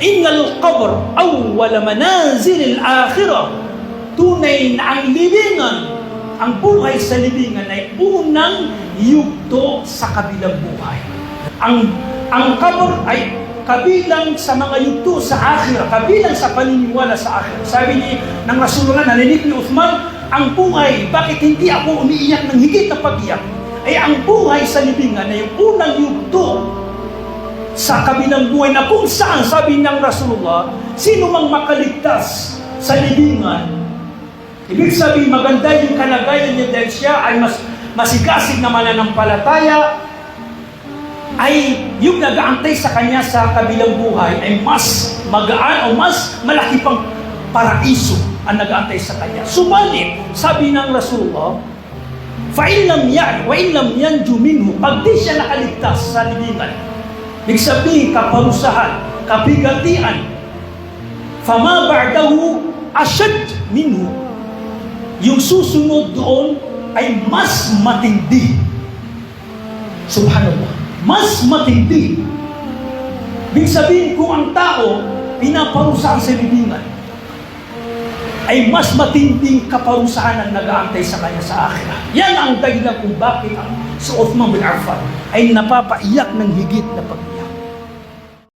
Innal qabr awwal manazil al-akhirah. Tunay na ang libingan, ang buhay sa libingan ay unang yugto sa kabilang buhay. Ang ang qabr ay kabilang sa mga yugto sa akhirah, kabilang sa paniniwala sa akhirah. Sabi ni ng Rasulullah, narinig ni Uthman, ang buhay, bakit hindi ako umiiyak ng higit na pag-iyak? Ay ang buhay sa libingan ay yung unang yugto sa kabilang buhay na kung saan sabi ng Rasulullah, sino mang makaligtas sa libingan, ibig sabihin maganda yung kalagayan niya dahil siya ay mas masigasig na mananampalataya, ay yung nag-aantay sa kanya sa kabilang buhay ay mas magaan o mas malaki pang paraiso ang nag-aantay sa kanya. Subalit, sabi ng Rasulullah, فَإِنْ لَمْ يَعْنِ وَإِنْ لَمْ يَنْجُ مِنْهُ Pag di siya nakaligtas sa libingan, Sabihin, kaparusahan, kabigatian. Fama ba'dahu asyad minhu. Yung susunod doon ay mas matindi. Subhanallah. Mas matindi. Ibig sabihin, kung ang tao pinaparusahan sa libingan, ay mas matinding kaparusahan ang nag-aantay sa kanya sa akhirah. Yan ang dahilan kung bakit ang si Uthman bin Affan ay napapaiyak ng higit na pag